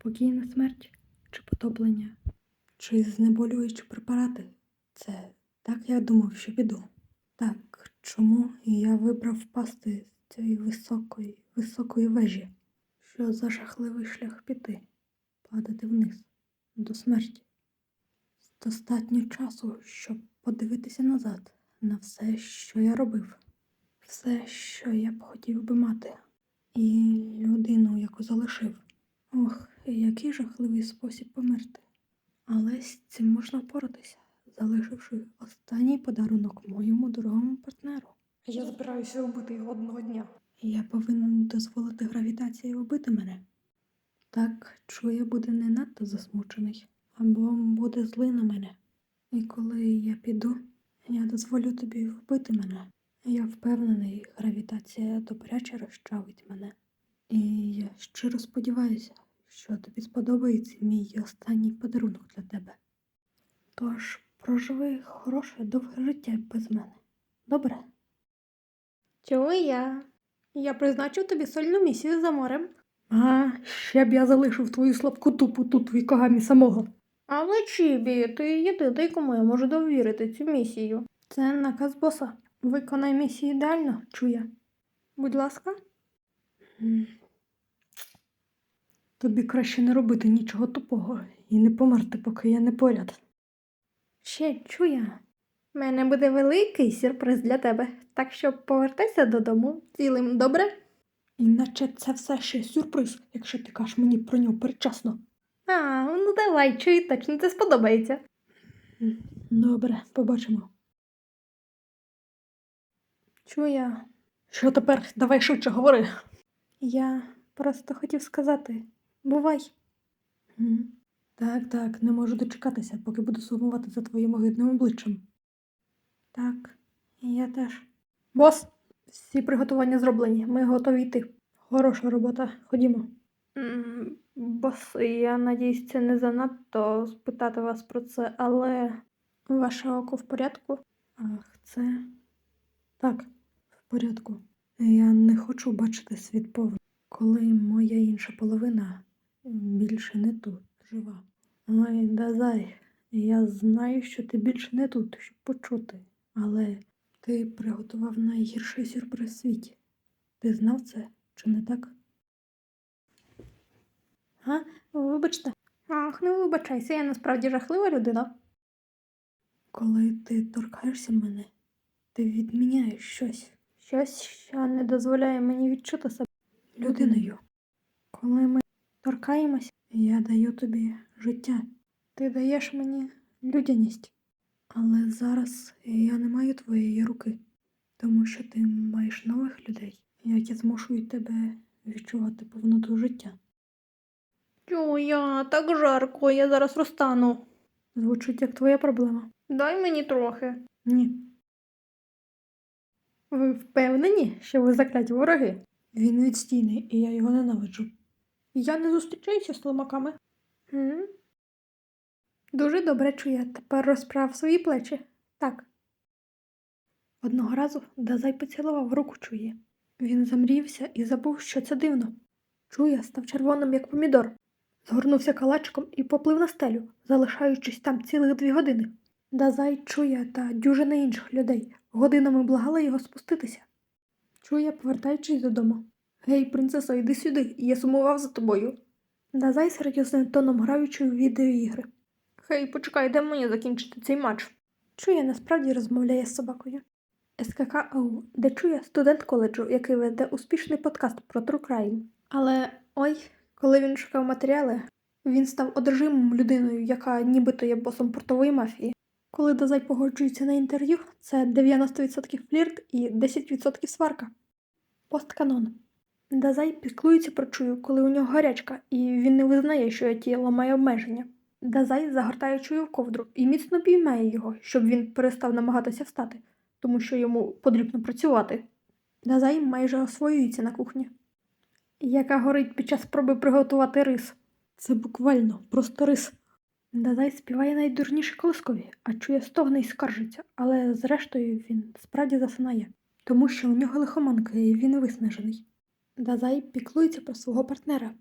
Спокійна смерть чи потоплення, чи знеболюючі препарати. Це так я думав, що піду. Так, чому я вибрав впасти з цієї високої, високої вежі? Що за жахливий шлях піти, падати вниз, до смерті? Достатньо часу, щоб подивитися назад на все, що я робив, все, що я б хотів би мати, і людину, яку залишив. Ох, який жахливий спосіб померти. Але з цим можна впоратися, залишивши останній подарунок моєму дорогому партнеру. Я збираюся вбити його одного дня. Я повинен дозволити гравітації вбити мене. Так чує буде не надто засмучений, або буде злий на мене. І коли я піду, я дозволю тобі вбити мене. Я впевнений, гравітація добряче розчавить мене. І я щиро сподіваюся, що тобі сподобається мій останній подарунок для тебе. Тож проживи хороше довге життя без мене. Добре? Чого я? Я призначив тобі сольну місію за морем. А, ще б я залишив твою слабку тупу тут в Ікогамі самого. Але Чібі, ти єдиний, кому я можу довірити цю місію. Це наказ боса. Виконай місію ідеально, чує. Будь ласка. Тобі краще не робити нічого тупого і не померти, поки я не поряд. Ще чує. У мене буде великий сюрприз для тебе, так що повертайся додому цілим, добре? Іначе це все ще сюрприз, якщо ти кажеш мені про нього передчасно. А, ну давай, чуй, точно це сподобається. Добре, побачимо. Чує. Що тепер? Давай швидше говори. Я просто хотів сказати. Бувай. Так, так, не можу дочекатися, поки буду сумувати за твоїм огидним обличчям. Так, я теж. Бос, всі приготування зроблені. Ми готові йти. Хороша робота. Ходімо. Бос, я надіюсь, це не занадто спитати вас про це, але ваше око в порядку? Ах, це. Так, в порядку. Я не хочу бачити світ повний, коли моя інша половина більше не тут жива. Ой, Дазай, я знаю, що ти більше не тут, щоб почути, але ти приготував найгірший сюрприз в світі. Ти знав це, чи не так? А, вибачте. Ах, не вибачайся, я насправді жахлива людина. Коли ти торкаєшся мене, ти відміняєш щось Щось, що не дозволяє мені відчути себе. людиною. Коли ми торкаємось, я даю тобі життя. Ти даєш мені людяність. Але зараз я не маю твоєї руки, тому що ти маєш нових людей, які змушують тебе відчувати повноту життя. я так жарко, я зараз розтану. Звучить як твоя проблема. Дай мені трохи. Ні, Ви впевнені, що ви закляті вороги? він відстійний, і я його ненавиджу. Я не зустрічаюся з слимаками. М? Дуже добре чує. Тепер розправ свої плечі. Так. Одного разу Дазай поцілував руку чує. Він замрівся і забув, що це дивно. Чує, став червоним, як помідор. Згорнувся калачиком і поплив на стелю, залишаючись там цілих дві години. Дазай чує та дюжина інших людей годинами благали його спуститися. Чує, повертаючись додому. Гей, принцесо, йди сюди, я сумував за тобою. Дазай серйозним тоном граючи у відеоігри. Хей, почекай, де мені закінчити цей матч? Чує насправді розмовляє з собакою. СКК-АУ, де чує студент коледжу, який веде успішний подкаст про True Crime. Але ой, коли він шукав матеріали, він став одержимим людиною, яка нібито є босом портової мафії. Коли Дазай погоджується на інтерв'ю, це 90% флірт і 10% сварка. Постканон. Дазай піклується про чую, коли у нього гарячка, і він не визнає, що я тіло має обмеження. Дазай загортає чую в ковдру і міцно піймає його, щоб він перестав намагатися встати, тому що йому потрібно працювати. Дазай майже освоюється на кухні, яка горить під час спроби приготувати рис. Це буквально просто рис. Дазай співає найдурніші колискові, а чує стогне й скаржиться, але зрештою він справді засинає, тому що у нього лихоманка і він виснажений. Дазай піклується про свого партнера,